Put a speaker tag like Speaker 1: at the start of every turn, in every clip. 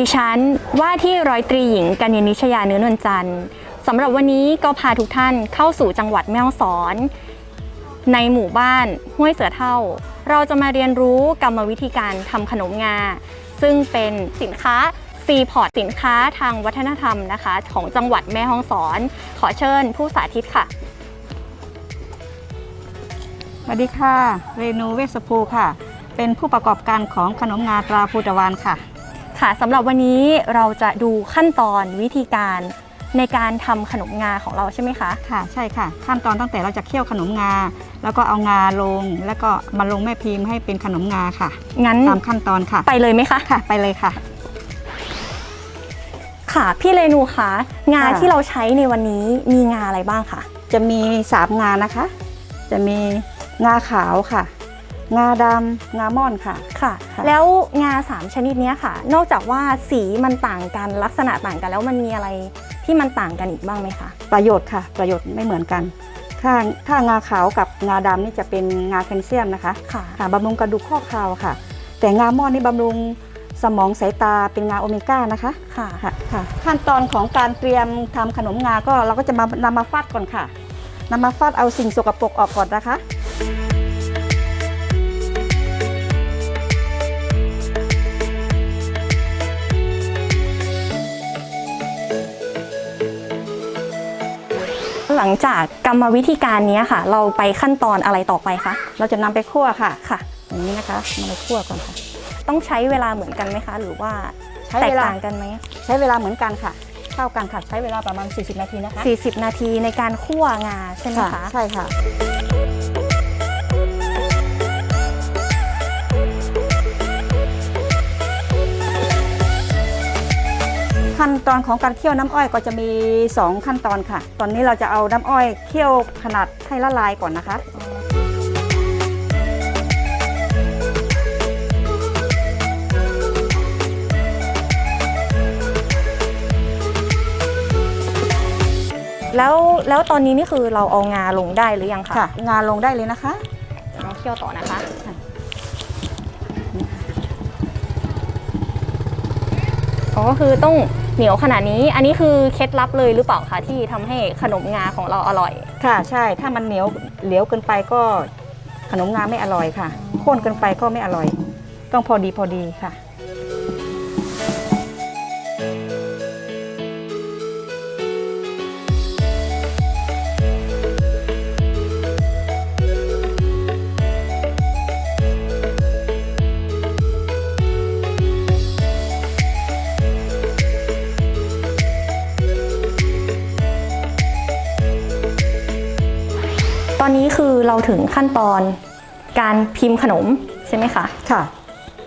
Speaker 1: ดิฉันว่าที่ร้อยตรีหญิงกัญญนิชยาเนื้อนวลจันทร์สำหรับวันนี้ก็พาทุกท่านเข้าสู่จังหวัดแม่ฮ่องสอน ในหมู่บ้านห้วยเสือเท่า เราจะมาเรียนรู้กรรมวิธีการทำขนมงา ซึ่งเป็นสินค้าซีพอร์ตสินค้าทางวัฒนธรรมนะคะ ของจังหวัดแม่ฮ่องสอน ขอเชิญผู้สาธิตค่ะ
Speaker 2: สวัสดีค่ะ เรนูเวสภูค่ะ เป็นผู้ประกอบการของขนมงาตราภูตะวันค่ะ
Speaker 1: ค่ะสำหรับวันนี้เราจะดูขั้นตอนวิธีการในการทำขนมงาของเราใช่ไหมคะ
Speaker 2: ค่ะใช่ค่ะขั้นตอนตั้งแต่เราจะเคี่ยวขนมงา แล้วก็เอางาลง แล้วก็มาลงแม่พิมพ์ให้เป็นขนมงาค่ะ
Speaker 1: งั้น
Speaker 2: ตามขั้นตอนค่ะ
Speaker 1: ไปเลยไหมคะ
Speaker 2: ค่ะ ไปเลยค่ะ
Speaker 1: ค่ะพี่เรนูคะงา
Speaker 2: ค่ะ
Speaker 1: ที่เราใช้ในวันนี้มีงาอะไรบ้างคะ
Speaker 2: จะมีสามงานะคะ จะมีงาขาวค่ะ งาดำงาม่อนค่ะ
Speaker 1: ค่ะ
Speaker 2: ค่ะ
Speaker 1: แล้วงาสามชนิดเนี้ยค่ะ นอกจากว่าสีมันต่างกันลักษณะต่างกัน แล้วมันมีอะไรที่มันต่างกันอีกบ้างไหมคะ
Speaker 2: ประโยชน์ค่ะ ประโยชน์ไม่เหมือนกัน ถ้าถ้างาขาวกับงาดำนี่จะเป็นงาแคลเซียมนะคะ
Speaker 1: ค่ะ
Speaker 2: ค่ะบำรุงกระดูกข้อเข่าค่ะ แต่งาม่อนนี่บำรุงสมองสายตาเป็นงาโอเมก้านะคะ
Speaker 1: ค่ะ
Speaker 2: ค่ะค่ะขั้นตอนของการเตรียมทำขนมงาก็เราก็จะมานำมาฟัดก่อนค่ะนำมาฟัดเอาสิ่งสกปรกออกก่อนนะคะ
Speaker 1: หลังจากกรรมวิธีการเนี้ยค่ะ เราไปขั้นตอนอะไรต่อไปคะ
Speaker 2: เราจะนำไปคั่วค่ะ
Speaker 1: ค่ะ
Speaker 2: อย่างนี้นะคะนำไปคั่วก่อนค่ะ
Speaker 1: ต้องใช้เวลาเหมือนกันไหมคะ หรือว่า
Speaker 2: ใช้
Speaker 1: แต
Speaker 2: เว
Speaker 1: ก
Speaker 2: ลา
Speaker 1: ต่างกันไหม
Speaker 2: ใช้เวลาเหมือนกันค่ะเท่ากันค่ะใช้เวลาประมาณ 40 นาทีนะคะ
Speaker 1: 40 นาทีในการคั่วงาใช่ไหม
Speaker 2: ค่ะ
Speaker 1: คะ
Speaker 2: ใช่ค่ะ ขั้นตอนของการเคี่ยวน้ำอ้อยก็จะมี 2 ขั้นตอนค่ะ ตอนนี้เราจะเอาน้ำอ้อยเคี่ยวขนาดให้ละลายก่อนนะคะ
Speaker 1: แล้วแล้วตอนนี้นี่คือเราเอางาลงได้หรือยังคะ
Speaker 2: ค่ะงานลงได้เลยนะคะ
Speaker 1: เราเคี่ยวต่อนะคะอ๋อก็คือต้อง เหนียวขนาดนี้ อันนี้คือเคล็ดลับเลยหรือเปล่าคะที่ทำให้ขนมงาของเราอร่อย
Speaker 2: ค่ะใช่ถ้ามันเหนียวเหลวเกินไปก็ขนมงาไม่อร่อยค่ะข้นเกินไปก็ไม่อร่อย ต้องพอดีพอดีค่ะ
Speaker 1: คือเราถึงขั้นตอนการพิมพ์ขนมใช่ไหมคะ
Speaker 2: ค่ะ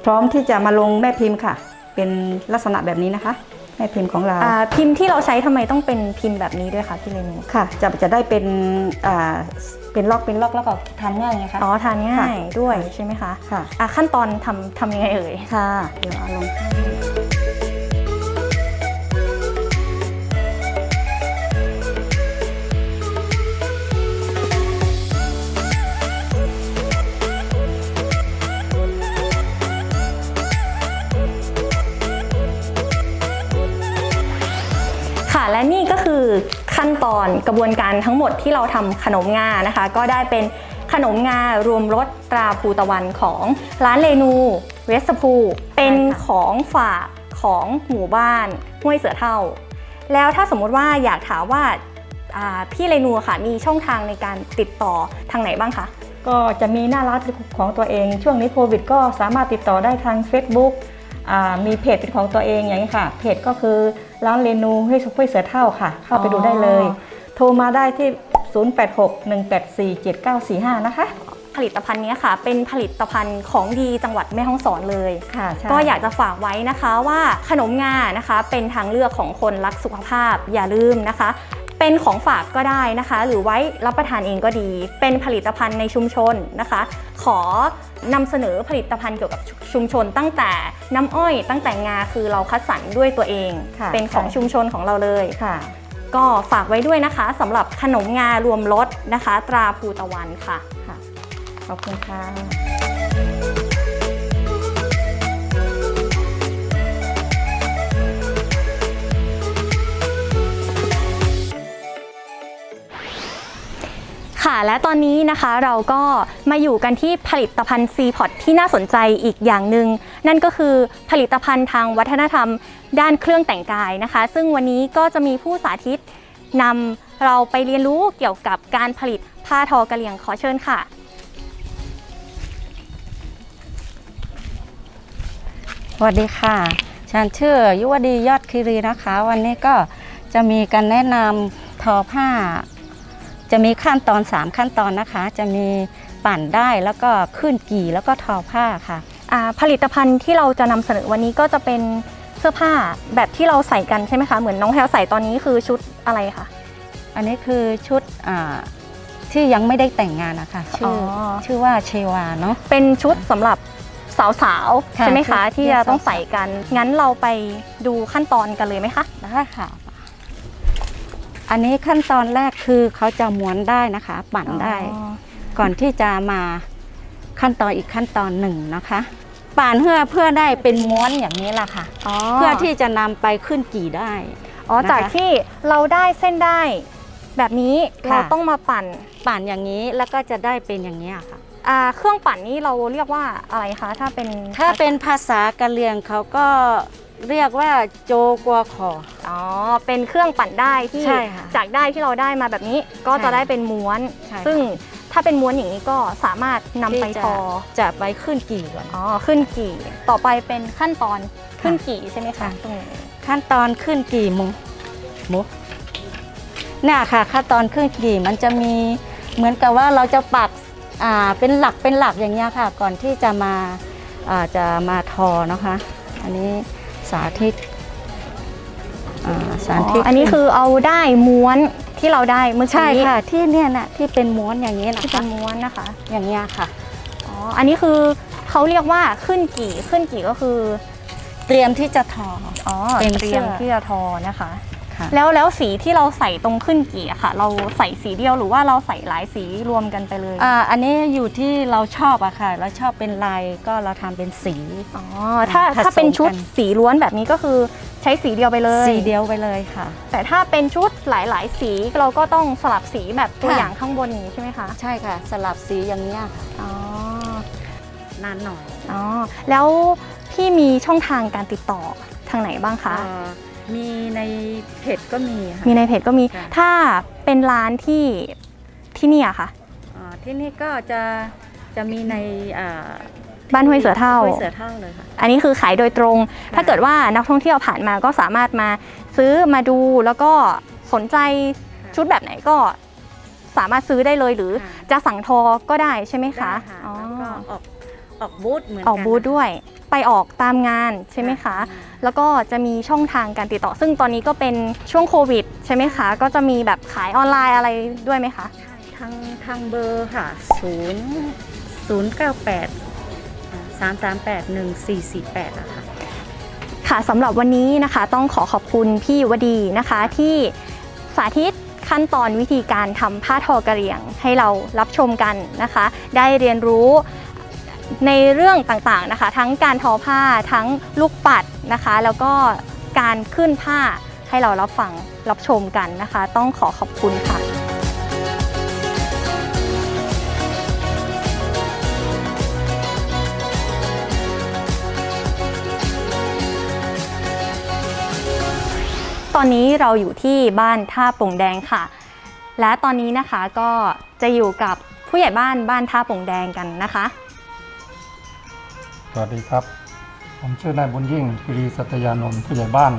Speaker 2: พร้อมที่จะมาลงแม่พิมพ์ค่ะ เป็นลักษณะแบบนี้นะคะ แม่พิมพ์ของเรา
Speaker 1: อ่าพิมพ์ที่เราใช้ทำไมต้องเป็นพิมพ์แบบนี้ด้วยคะพี่เรนู
Speaker 2: ค่ะ จะจะได้เป็นอ่าเป็นล็อกเป็นล็อกแล้วก็ทำง่ายไงคะ
Speaker 1: อ๋อทานง่าย
Speaker 2: ค่ะ
Speaker 1: ด้วย
Speaker 2: ค่ะ
Speaker 1: ใช่ไหมคะ
Speaker 2: ค่ะ
Speaker 1: อะขั้นตอนทำทำยังไงเอ่ย
Speaker 2: ค่ะ เดี๋ยวเอาลงให้
Speaker 1: บวนการทั้งหมดที่เราทำขนมงานะคะ ก็ได้เป็นขนมงารวมรสตราภูตะวันของร้านเรนูเวสพูเป็นของฝากของหมู่บ้านห้วยเสือเท่า แล้วถ้าสมมุติว่าอยากถามว่าอ่าพี่เรนูค่ะมีช่องทางในการติดต่อทางไหนบ้างคะ
Speaker 2: ก็จะมีหน้าร้านเป็นของตัวเอง ช่วงนี้โควิด ก็สามารถติดต่อได้ทาง Facebook อ่ามีเพจเป็นของตัวเองอย่างนี้ค่ะ เพจก็คือร้านเรนูห้วยห้วยเสือเท่าค่ะ เข้าไปดูได้เลย
Speaker 1: อ๋อ
Speaker 2: โทรมาได้ที่ 0861847945 นะคะ
Speaker 1: ผลิตภัณฑ์เนี้ยค่ะ เป็นผลิตภัณฑ์ของดีจังหวัดแม่ฮ่องสอนเลย
Speaker 2: ค่ะใช่
Speaker 1: ก็อยากจะฝากไว้นะคะว่าขนมงานะคะ เป็นทางเลือกของคนรักสุขภาพอย่าลืมนะคะ เป็นของฝากก็ได้นะคะ หรือไว้รับประทานเองก็ดี เป็นผลิตภัณฑ์ในชุมชนนะคะ ขอนำเสนอผลิตภัณฑ์เกี่ยวกับชุมชนตั้งแต่น้ำอ้อย ตั้งแต่งาคือเราคัดสรรด้วยตัวเอง
Speaker 2: ค่ะ
Speaker 1: เป็นของชุมชนของเราเลย
Speaker 2: ค่ะ
Speaker 1: ก็ฝากไว้ด้วยนะคะสำหรับขนมงารวมรสนะคะ ตราภูตะวันค่ะ
Speaker 2: ขอบคุณค่ะ
Speaker 1: และตอนนี้นะคะเราก็มาอยู่กันที่ผลิตภัณฑ์ c p o t ที่น่าสนใจอีกอย่างหนึ่งนั่นก็คือผลิตภัณฑ์ทางวัฒนธรรม ด้านเครื่องแต่งกายนะคะ ซึ่งวันนี้ก็จะมีผู้สาธิตนำเราไปเรียนรู้เกี่ยวกับการผลิตผ้าทอกระเหรี่ยงขอเชิญค่ะ
Speaker 3: สวัสดีค่ะ ฉันชื่อยุวดียอดคีรีนะคะ วันนี้ก็จะมีการแนะนำทอผ้า จะมีขั้นตอน 3 ขั้นตอนนะคะ จะมีปั่นได้แล้วก็ขึ้นกี่แล้วก็ทอผ้าค่ะ
Speaker 1: อ่าผลิตภัณฑ์ที่เราจะนำเสนอวันนี้ก็จะเป็นเสื้อผ้าแบบที่เราใส่กันใช่ไหมคะ เหมือนน้องแพลวใส่ตอนนี้คือชุดอะไรคะ
Speaker 3: อันนี้คือชุดอ่าที่ยังไม่ได้แต่งงานนะคะชื่ออ
Speaker 1: อ
Speaker 3: ชื่อว่าเชวาเนาะ
Speaker 1: เป็นชุดสำหรับสาวๆ
Speaker 3: ค่ะ
Speaker 1: ใช่ไหมคะ
Speaker 3: ชุด
Speaker 1: ที่
Speaker 3: เรีย
Speaker 1: จะ
Speaker 3: ก
Speaker 1: ต้อง
Speaker 3: สาวๆ
Speaker 1: ใส่กัน งั้นเราไปดูขั้นตอนกันเลยไหมคะ
Speaker 3: ได้ค่ะ อันนี้ขั้นตอนแรกคือเขาจะม้วนได้นะคะ ปั่นได้ ก่อนที่จะมาขั้นตอนอีกขั้นตอนหนึ่งนะคะป่านเพื่อเพื่อได้เป็นม้วนอย่างนี้ล่ะค่ะ
Speaker 1: อ๋อ
Speaker 3: เพื่อที่จะนำไปขึ้นกี่ได้
Speaker 1: อ๋อ
Speaker 3: นะคะ
Speaker 1: จากที่เราได้เส้นได้ แบบนี้
Speaker 3: ค่ะ
Speaker 1: เราต้องมาปั่น
Speaker 3: ป่านอย่างนี้แล้วก็จะได้เป็นอย่างนี้ยค่ะ
Speaker 1: อ่าเครื่องปั่นนี่เราเรียกว่าอะไรคะถ้าเป็น
Speaker 3: ถ้าเป็นภาษากะเหรี่ยงเขาก็ เรียกว่าโจกัวขอ
Speaker 1: อ๋อ เป็นเครื่องปั่นได้ที่
Speaker 3: ใช่ค่ะ
Speaker 1: จากได้ที่เราได้มาแบบนี้ก็
Speaker 3: ใช่
Speaker 1: จะได้เป็นม้วน
Speaker 3: ใช่ค่ะ
Speaker 1: ซึ่งถ้าเป็นม้วนอย่างนี้ก็สามารถนำไป
Speaker 3: ที่จะ
Speaker 1: ทอ
Speaker 3: จะไปขึ้นกี่ก่อน
Speaker 1: อ๋อ ขึ้นกี่ ต่อไปเป็นขั้นตอนขึ้นกี่ใช่ไหมคะ
Speaker 3: ค่ะ
Speaker 1: ตรงนี้
Speaker 3: ขั้นตอนขึ้นกี่มุมุเนี่ยค่ะ ขั้นตอนขึ้นกี่มันจะมีเหมือนกับว่าเราจะปักอ่าเป็นหลักเป็นหลักอย่างเงี้ยค่ะ ก่อนที่จะมาอ่าจะมาทอนะคะ อันนี้ สาธิตอ่าสาธิต
Speaker 1: อ๋ออันนี้คือเอาได้ม้วนที่เราได้เมื่อกี้
Speaker 3: ใช่ค่ะ ที่เนี่ยนะที่เป็นม้วนอย่างนี้นะ
Speaker 1: ที่เป็
Speaker 3: คะ
Speaker 1: นม้วนนะคะ
Speaker 3: อย่างเงี้ยค่ะ
Speaker 1: อ๋อ อันนี้คือเขาเรียกว่าขึ้นกี่ขึ้นกี่ก็คือ
Speaker 3: เตรียมที่จะทอ
Speaker 1: อ๋อ
Speaker 3: เป็น
Speaker 1: เตรียม
Speaker 3: เสื้อ
Speaker 1: ที่จะทอนะคะ
Speaker 3: ค่ะ
Speaker 1: แล้วแล้วสีที่เราใส่ตรงขึ้นกี่อะค่ะ เราใส่สีเดียวหรือว่าเราใส่หลายสีรวมกันไปเลย
Speaker 3: อ่าอันนี้อยู่ที่เราชอบอะค่ะเราชอบเป็นลายก็เราทำเป็นสี
Speaker 1: อ๋อถ้า
Speaker 3: ผสม
Speaker 1: ถ้าเป็นชุด
Speaker 3: กัน
Speaker 1: สีล้วนแบบนี้ก็คือใช้สีเดียวไปเลย
Speaker 3: สีเดียวไปเลยค่ะ
Speaker 1: แต่ถ้าเป็นชุดหลาย ๆ สีเราก็ต้องสลับสีแบบตัว
Speaker 3: ค่ะ
Speaker 1: อย่างข้างบนนี้ใช่ไหมคะ
Speaker 3: ใช่ค่ะ สลับสีอย่างเงี้ยค่ะ
Speaker 1: อ๋อ
Speaker 3: นานหน่อย
Speaker 1: อ๋อแล้วพี่มีช่องทางการติดต่อทางไหนบ้างคะ
Speaker 3: เอ่อ มีในเพจก็มีค่ะ
Speaker 1: มีในเพจก็มี
Speaker 3: ค่ะ
Speaker 1: ถ้าเป็นร้านที่ที่เนี่ยค่ะ
Speaker 3: เอ่อที่นี่ก็จะจะมีในอ่า
Speaker 1: บ้านห้วยเสือเท่า
Speaker 3: ห้วยเสือเท่าเลยค่ะ
Speaker 1: อันนี้คือขายโดยตรง
Speaker 3: ค่ะ
Speaker 1: ถ้าเกิดว่านักท่องเที่ยวผ่านมาก็สามารถมาซื้อมาดูแล้วก็สนใจชุดแบบไหนก็สามารถซื้อได้เลยหรือ
Speaker 3: ค่ะ
Speaker 1: จะสั่งทอก็ได้ใช่ไหมคะ
Speaker 3: ได้
Speaker 1: อ๋อ
Speaker 3: แล้วก็ออกออกบูธเหมือน
Speaker 1: ออกบูธด้วย ไปออกตามงานใช่ไหมคะ
Speaker 3: อืม
Speaker 1: แล้วก็จะมีช่องทางการติดต่อ ซึ่งตอนนี้ก็เป็นช่วงโควิดใช่ไหมคะ ก็จะมีแบบขายออนไลน์อะไรด้วยไหมคะ
Speaker 3: ทางทางเบอร์ค่ะ 0 0 9 8 3 3 8 1 4 4 8อะค่ะ
Speaker 1: ค่ะสำหรับวันนี้นะคะต้องขอขอบคุณพี่วดีนะคะที่สาธิตขั้นตอนวิธีการทำผ้าทอกระเหรี่ยงให้เรารับชมกันนะคะ ได้เรียนรู้ ในเรื่องต่างๆนะคะ ทั้งการทอผ้าทั้งลูกปัดนะคะ แล้วก็การขึ้นผ้าให้เรารับฟังรับชมกันนะคะ ต้องขอขอบคุณค่ะตอนนี้เราอยู่ที่บ้านท่าป่งแดงค่ะ และตอนนี้นะคะก็จะอยู่กับผู้ใหญ่บ้านบ้านท่าป่งแดงกันนะคะ
Speaker 4: วัสดีครับ ผมชื่อนายบุญยิ่งกิรีสัตยานนท์ผู้ใหญ่บ้าน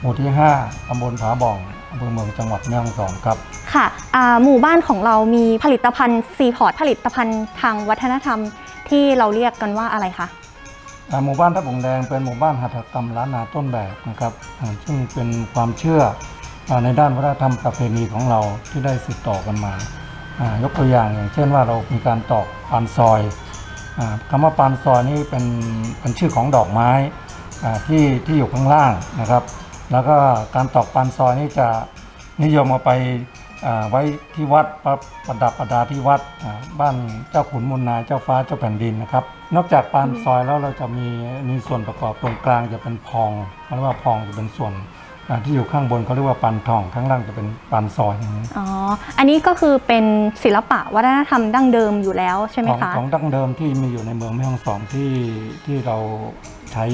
Speaker 4: หมู่ที่ 5 ตำบลผาบ่องอำเภอเมืองจังหวัดแม่ฮ่องสอนครับ
Speaker 1: ค่ะอ่าหมู่บ้านของเรามีผลิตภัณฑ์ซีพอร์ตผลิตภัณฑ์ทางวัฒนธรรมที่เราเรียกกันว่าอะไรคะ
Speaker 4: อ่าหมู่บ้านทับผงแดงเป็นหมู่บ้านหัตถกรรมล้านนาต้นแบบนะครับอ่าซึ่งเป็นความเชื่ออ่าในด้านวัฒนธรรมประเพณีของเราที่ได้สืบต่อกันมาอ่ายกตัวอย่างอย่างเช่นว่าเรามีการตอกปานซอยอา คำว่าปานซอยนี่เป็นเป็นชื่อของดอกไม้ที่ที่อยู่ข้างล่างนะครับ แล้วก็การตอกปานซอยนี่จะนิยมเอาไปไว้ที่วัดประประดับประดาที่วัดบ้านเจ้าขุนมูลนายเจ้าฟ้าเจ้าแผ่นดินนะครับ นอกจากปานซอยแล้วเราจะมีมีส่วนประกอบตรงกลางจะเป็นพองเพราะว่าพองจะเป็นส่วน ที่อยู่ข้างบนเขาเรียกว่าปันทองข้างล่างจะเป็นปันซอยอย่างนี้
Speaker 1: อ๋อ อันนี้ก็คือเป็นศิลปะวัฒนธรรมดั้งเดิมอยู่แล้วใช่ไหม
Speaker 4: ของ
Speaker 1: คะ
Speaker 4: ของดั้งเดิมที่มีอยู่ในเมืองแม่ฮ่องสอนที่ที่เราใช้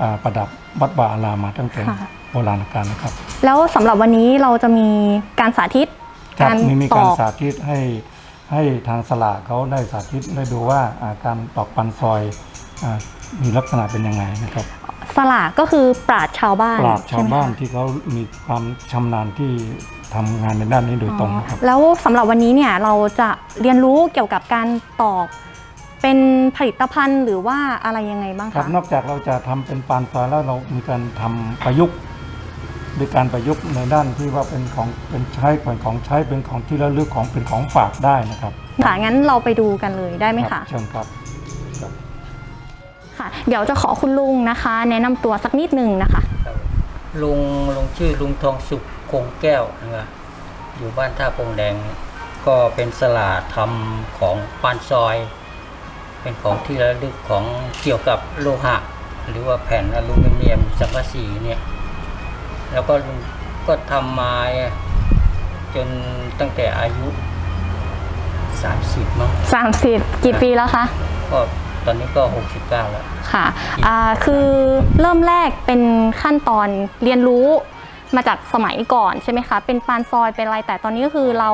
Speaker 4: อ่าประดับวัดวาอารามมาตั้งแต่
Speaker 1: ค่ะ
Speaker 4: โบราณกาลนะครับ
Speaker 1: แล้วสำหรับวันนี้เราจะมีการสาธิต
Speaker 4: ครับ
Speaker 1: การ
Speaker 4: มีมี
Speaker 1: ต
Speaker 4: การ
Speaker 1: อก
Speaker 4: สาธิตให้ให้ทางสลากเขาได้สาธิตได้ดูว่าอ่าการตอกปันซอยอามีลักษณะเป็นยังไงนะครับ
Speaker 1: สลากก็คือปราดชาวบ้าน
Speaker 4: ปราบชาวบ้าน
Speaker 1: ใช่ไหมคะ
Speaker 4: ที่เขามีความชำนาญที่ทำงานในด้านนี้โดยตรงนะครับ
Speaker 1: แล้วสำหรับวันนี้เนี่ยเราจะเรียนรู้เกี่ยวกับการตอกเป็นผลิตภัณฑ์หรือว่าอะไรยังไงบ้าง
Speaker 4: ครั
Speaker 1: คะ
Speaker 4: บนอกจากเราจะทำเป็นปานซอยแล้วเรามีการทำประยุกต์ด้วยการประยุกต์ในด้านที่ว่าเป็นของเป็นใช้เป็นของใช้เป็นของที่ระลึกของเป็นของฝากได้นะครับ
Speaker 1: ค่ะงั้นเราไปดูกันเลยได้ไหม
Speaker 4: ครั
Speaker 1: คะ
Speaker 4: บเชิญครับครับ
Speaker 1: ค่ะ เดี๋ยวจะขอคุณลุงนะคะ แนะนำตัวสักนิดหนึ่งนะคะ
Speaker 5: ครับลุงลุงชื่อลุงทองสุขคงแก้วนะครับอยู่บ้านท่าโปงแดงก็เป็นสลาทำของปานซอย เป็นของที่ระลึกของเกี่ยวกับโลหะ หรือว่าแผ่นอลูมิเนียมสังกะสีเนี่ยแล้วก็ลุงก็ทำมาจนตั้งแต่อายุ 30มั้ง
Speaker 1: 30 กี่ปีแล้วคะ
Speaker 5: ก็ต อนนี้ก็ 69 แล้ว
Speaker 1: ค่ะอ่าคือเริ่มแรกเป็นขั้นตอนเรียนรู้มาจากสมัยก่อนใช่ไหมคะ เป็นปานซอยเป็นอะไรแต่ตอนนี้ก็คือเรา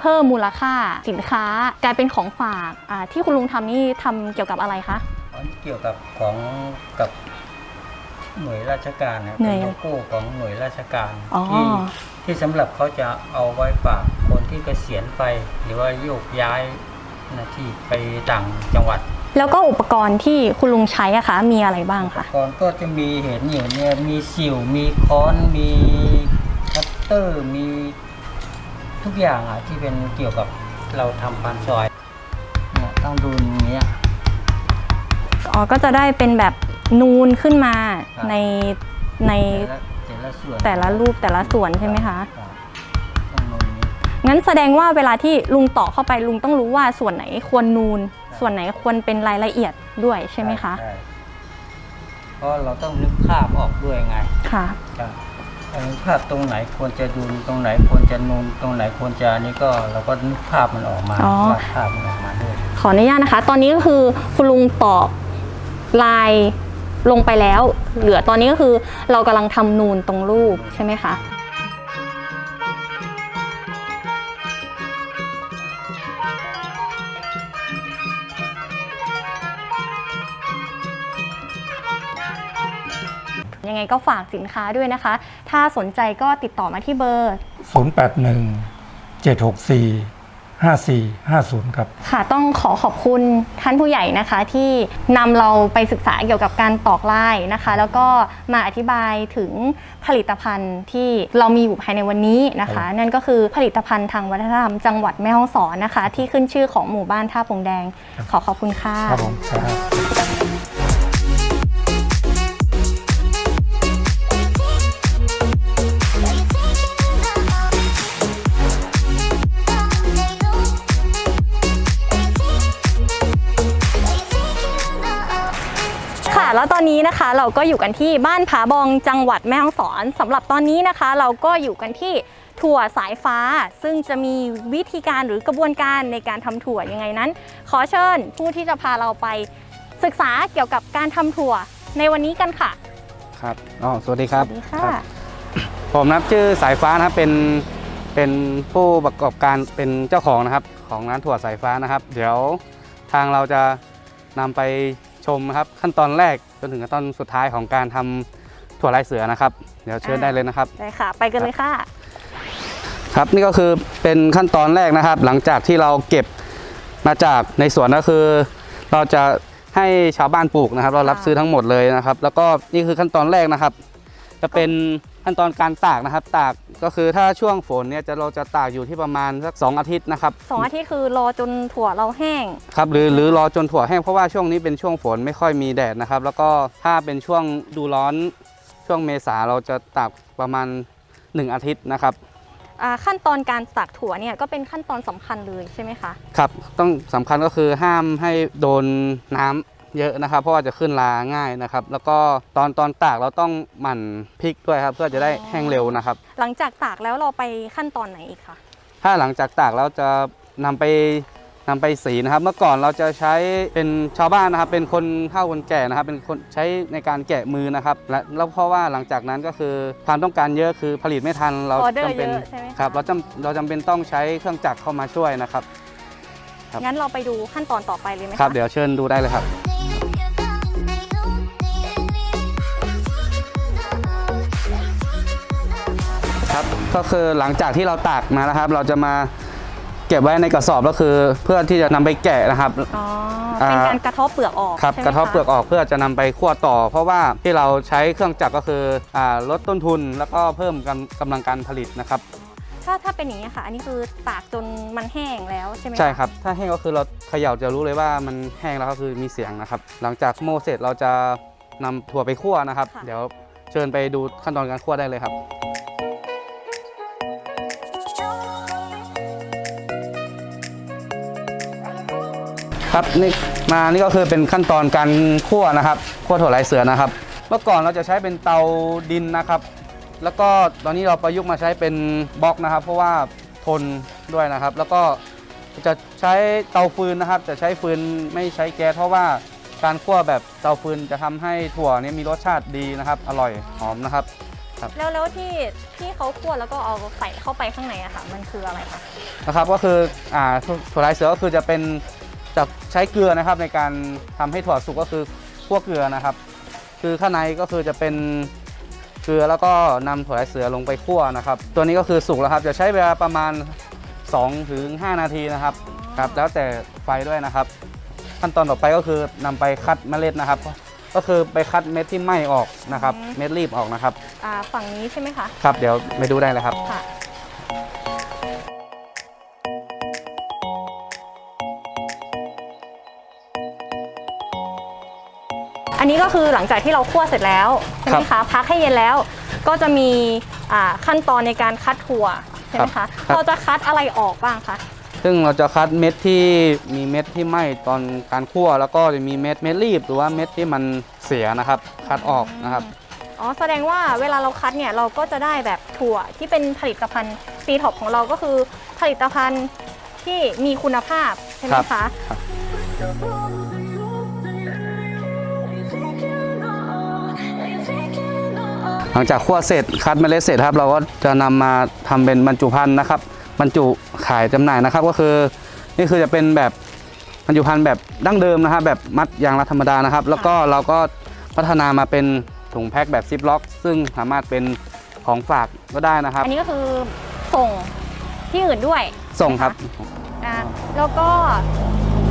Speaker 1: เพิ่มมูลค่าสินค้ากลายเป็นของฝากอ่าที่คุณลุงทำนี่ทำเกี่ยวกับอะไรคะ
Speaker 5: อันเกี่ยวกับของกับหน่วยราชการนะ
Speaker 1: หน่
Speaker 5: เป็
Speaker 1: วย
Speaker 5: นโลโก้ของหน่วยราชการ
Speaker 1: อ๋อ
Speaker 5: ที่ที่สำหรับเขาจะเอาไว้ฝากคนที่เกษียณไป หรือว่าโยกย้ายหน้าที่ไปต่างจังหวัด
Speaker 1: แล้วก็อุปกรณ์ที่คุณลุงใช้อะคะมีอะไรบ้างคะ
Speaker 5: ก่อนก็จะมีเห็นอยู่เนี่ยมีสิวมีค้อนมีคัตเตอร์มีทุกอย่างอะที่เป็นเกี่ยวกับเราทำปานซอยเนี่ยต้องดูอย่างเงี้ย
Speaker 1: อ๋อก็จะได้เป็นแบบนูนขึ้นมา
Speaker 5: ครับ
Speaker 1: ในใน
Speaker 5: แต่ละแต่ละส่วน
Speaker 1: แต่ละรูปแต่ละส่วนใช่ไหมคะ
Speaker 5: รับต้องนูนนี้
Speaker 1: งั้นแสดงว่าเวลาที่ลุงต่อเข้าไปลุงต้องรู้ว่าส่วนไหนควรนูน ส่วนไหนควรเป็นรายละเอียดด้วยใช่ไหมคะ
Speaker 5: ใช่เพราะเราต้องนึกภาพออกด้วยไง
Speaker 1: ค่ะ
Speaker 5: ครับนึกภาพตรงไหนควรจะดูตรงไหนควรจะนูนตรงไหนควรจะอันนี้ก็เราก็นึกภาพมันออกมา
Speaker 1: อ๋อ
Speaker 5: วาดภาพมันออกมาด้วย
Speaker 1: ขออนุญาตนะคะ ตอนนี้ก็คือคุณลุงตอกลายลงไปแล้ว เหลือตอนนี้ก็คือเรากำลังทำนูนตรงรูปใช่ไหมคะ ก็ฝากสินค้าด้วยนะคะ ถ้าสนใจก็ติดต่อมาที่เบอร์
Speaker 4: 081 764 5450 ครับ
Speaker 1: ค่ะต้องขอขอบคุณท่านผู้ใหญ่นะคะที่นำเราไปศึกษาเกี่ยวกับการตอกลายนะคะ แล้วก็มาอธิบายถึงผลิตภัณฑ์ที่เรามีอยู่ภายในวันนี้นะคะ นั่นก็คือผลิตภัณฑ์ทางวัฒนธรรมจังหวัดแม่ฮ่องสอนนะคะ ที่ขึ้นชื่อของหมู่บ้านท่าปงแดง ขอขอบคุณค่ะ
Speaker 4: ครับผมครับ
Speaker 1: ค่ะแล้วตอนนี้นะคะเราก็อยู่กันที่บ้านผาบองจังหวัดแม่ฮ่องสอนสำหรับตอนนี้นะคะ เราก็อยู่กันที่ถั่วสายฟ้า ซึ่งจะมีวิธีการหรือกระบวนการในการทำถั่วยังไงนั้น ขอเชิญผู้ที่จะพาเราไปศึกษาเกี่ยวกับการทำถั่วในวันนี้กันค่ะ
Speaker 6: ครับอ๋อสวัสดีครับ
Speaker 1: สวัสดีค่ะ
Speaker 6: รับผมนะครับชื่อสายฟ้านะครับเป็นเป็นผู้ประกอบการเป็นเจ้าของนะครับ ของร้านถั่วสายฟ้านะครับ เดี๋ยวทางเราจะนำไป ชมนะครับขั้นตอนแรกจนถึงขั้นตอนสุดท้ายของการทำถั่วลายเสือนะครับ เดี๋ยวเชิญได้เลยนะครับ
Speaker 1: ได้ค่ะ ไปกันเลยค่ะ
Speaker 6: ครับนี่ก็คือเป็นขั้นตอนแรกนะครับ หลังจากที่เราเก็บมาจากในสวนก็คือ เราจะให้ชาวบ้านปลูกนะครับ เรารับ
Speaker 1: ค่ะ
Speaker 6: ซื้อทั้งหมดเลยนะครับ แล้วก็นี่คือขั้นตอนแรกนะครับ จะเป็น ขั้นตอนการตากนะครับ ตากก็คือถ้าช่วงฝนเนี่ยจะเราจะตากอยู่ที่ประมาณสักสองอาทิตย์นะครับ
Speaker 1: สองอาทิตย์คือรอจนถั่วเราแห้ง
Speaker 6: ครับหรือหรือรอจนถั่วแห้งเพราะว่าช่วงนี้เป็นช่วงฝนไม่ค่อยมีแดดนะครับ แล้วก็ถ้าเป็นช่วงดูร้อนช่วงเมษาเราจะตากประมาณ 1 อาทิตย์นะครับ
Speaker 1: อ่าขั้นตอนการตักถั่วเนี่ยก็เป็นขั้นตอนสำคัญเลยใช่ไหมคะ
Speaker 6: ครับต้องสำคัญก็คือห้ามให้โดนน้ำ เยอะนะครับ เพราะว่าจะขึ้นราง่ายนะครับ แล้วก็ตอนตอนตากเราต้องหมั่นพลิกด้วยครับ เพื่อจะได้แห้งเร็วนะครับ
Speaker 1: หลังจากตากแล้วเราไปขั้นตอนไหนอีกคะ
Speaker 6: ถ้าหลังจากตากแล้วจะนำไปนำไปสีนะครับ เมื่อก่อนเราจะใช้เป็นชาวบ้านนะครับ เป็นคนเฒ่าคนแก่นะครับ เป็นคนใช้ในการแกะมือนะครับ และแล้วเพราะว่าหลังจากนั้นก็คือความต้องการเยอะคือผลิตไม่ทันเรา
Speaker 1: ออเดอร์
Speaker 6: จำเป็น
Speaker 1: เยอะใช่ไหมะ
Speaker 6: ครับเราจำเราจำเป็นต้องใช้เครื่องจักรเข้ามาช่วยนะครับครับ
Speaker 1: งั้นเราไปดูขั้นตอนต่อไปเลยไหมะ
Speaker 6: ครับ เดี๋ยวเชิญดูได้เลยครับ ก็คือหลังจากที่เราตากมาแล้วครับ เราจะมาเก็บไว้ในกระสอบก็คือ เพื่อที่จะนำไปแกะนะครับ
Speaker 1: อ๋อเป็น
Speaker 6: อ่า
Speaker 1: การกระเทบเปลือกออก
Speaker 6: ครับ
Speaker 1: ใช่ไหม
Speaker 6: กระเทบ
Speaker 1: ค
Speaker 6: เปลือกออกเพื่อจะนำไปคั่วต่อ เพราะว่าที่เราใช้เครื่องจักรก็คืออ่าลดต้นทุนแล้วก็เพิ่มกำกำลังการผลิตนะครับ
Speaker 1: ถ้าถ้าเป็นอย่างนี้ยค่ะ อันนี้คือตากจนมันแห้งแล้วใช่ไหมะ
Speaker 6: ใช่ครับ ถ้าแห้งก็คือเราเขย่าจะรู้เลยว่ามันแห้งแล้วก็คือมีเสียงนะครับ หลังจากโม่เสร็จเราจะนำถั่วไปคั่วนะครับ เดี๋ยวเชิญไปดูขั้นตอนการคั่วได้เลยครับ ครับนี่มานี่ก็คือเป็นขั้นตอนการคั่วนะครับคั่วถั่วลายเสือนะครับ เมื่อก่อนเราจะใช้เป็นเตาดินนะครับ แล้วก็ตอนนี้เราประยุกต์มาใช้เป็นบล็อกนะครับ เพราะว่าทนด้วยนะครับ แล้วก็จะใช้เตาฟืนนะครับ จะใช้ฟืนไม่ใช้แก๊สเพราะว่าการคั่วแบบเตาฟืนจะทำให้ถั่วเนี้มีรสชาติดีนะครับ อร่อยหอมนะครับ
Speaker 1: แล้วแล้วที่ที่เขาคั่วแล้วก็เอาใส่เข้าไปข้างในอะค่ะ มันคืออะไรคะ
Speaker 6: นะครับก็คืออ่าถั่วถั่วลายเสือก็คือจะเป็น จะใช้เกลือนะครับในการทำให้ถั่วสุกก็คือคั่วเกลือนะครับ คือข้างในก็คือจะเป็นเกลือแล้วก็นำถั่วลายเสือลงไปคั่วนะครับ ตัวนี้ก็คือสุกแล้วครับ จะใช้เวลาประมาณ2ถึง5นาทีนะครับครับ แล้วแต่ไฟด้วยนะครับ ขั้นตอนต่อไปก็คือนำไปคัดเมล็ดนะครับ ก็คือไปคัดเม็ดที่ไหม้ออกนะครับ เม็ดรีบออกนะครับ
Speaker 1: อ่าฝั่งนี้ใช่ไหมคะ
Speaker 6: ครับเดี๋ยวไปดูได้เลยครับ
Speaker 1: ค่ะ อันนี้ก็คือหลังจากที่เราคั่วเสร็จแล้วใช่ไหมคะพักให้เย็นแล้ว ก็จะมีอ่าขั้นตอนในการคัดถั่วใช่ไหม
Speaker 6: ครั
Speaker 1: คะ
Speaker 6: บครับ
Speaker 1: เราจะคัดอะไรออกบ้างคะ
Speaker 6: ซึ่งเราจะคัดเม็ดที่มีเม็ดที่ไหม้ตอนการคั่วแล้วก็จะมีเม็ดเม็ดรีบหรือว่าเม็ดที่มันเสียนะครับ คัดออกนะครับ
Speaker 1: อ๋อแสดงว่าเวลาเราคัดเนี่ยเราก็จะได้แบบถั่วที่เป็นผลิตภัณฑ์ซีท็อปของเราก็คือผลิตภัณฑ์ที่มีคุณภาพใช่ไหม
Speaker 6: ครับ
Speaker 1: คะ
Speaker 6: หลังจากคั่วเสร็จคัดเมล็ดเสร็จครับ เราก็จะนำมาทำเป็นบรรจุภัณฑ์นะครับ บรรจุขายจำหน่ายนะครับ ก็คือนี่คือจะเป็นแบบบรรจุภัณฑ์แบบดั้งเดิมนะครับ แบบมัดยางรัดธรรมดานะครับ แล้วก็เราก็พัฒนามาเป็นถุงแพ็คแบบซิปล็อก ซึ่งสามารถเป็นของฝากก็ได้นะครับ
Speaker 1: อันนี้ก็คือส่งที่อื่นด้วย
Speaker 6: ส่งครับ
Speaker 1: อ่าแล้วก็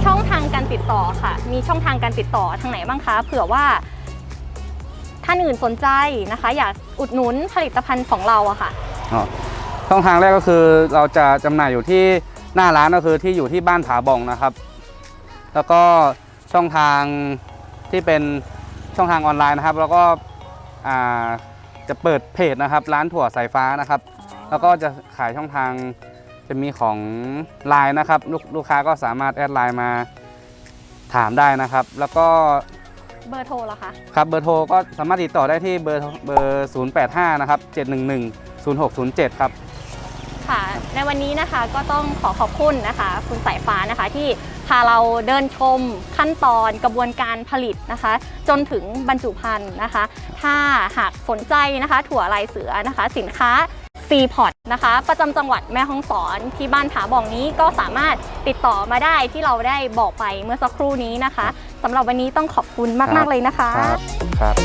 Speaker 1: ช่องทางการติดต่อค่ะ มีช่องทางการติดต่อทางไหนบ้างคะ เผื่อว่า ท่านอื่นสนใจนะคะ อยากอุดหนุนผลิตภัณฑ์ของเราอะค่ะ
Speaker 6: อ๋อช่องทางแรกก็คือเราจะจำหน่ายอยู่ที่หน้าร้านก็คือที่อยู่ที่บ้านผาบ่องนะครับ แล้วก็ช่องทางที่เป็นช่องทางออนไลน์นะครับ แล้วก็อ่าจะเปิดเพจนะครับ ร้านถั่วสายฟ้านะครับ แล้วก็จะขายช่องทางจะมีของไลน์นะครับ ลูกลูกค้าก็สามารถแอดไลน์มาถามได้นะครับ แล้วก็
Speaker 1: เบอร์โทรละคะ
Speaker 6: ครับเบอร์โทรก็สามารถติดต่อได้ที่เบอร์เบอร์085 นะครับ 711 0607 ครับ
Speaker 1: ค่ะ ในวันนี้นะคะก็ต้องขอขอบคุณนะคะ คุณสายฟ้านะคะที่พาเราเดินชมขั้นตอนกระบวนการผลิตนะคะ จนถึงบรรจุภัณฑ์นะคะ ถ้าหากสนใจนะคะ ถั่วลายเสือนะคะ สินค้า c p o t นะคะ ประจำจังหวัดแม่ฮ่องสอนที่บ้านผาบ่องนี้ก็สามารถติดต่อมาได้ที่เราได้บอกไปเมื่อสักครู่นี้นะคะสำหรับวันนี้ต้องขอบคุณมากๆเลยนะคะ
Speaker 6: ครับครับ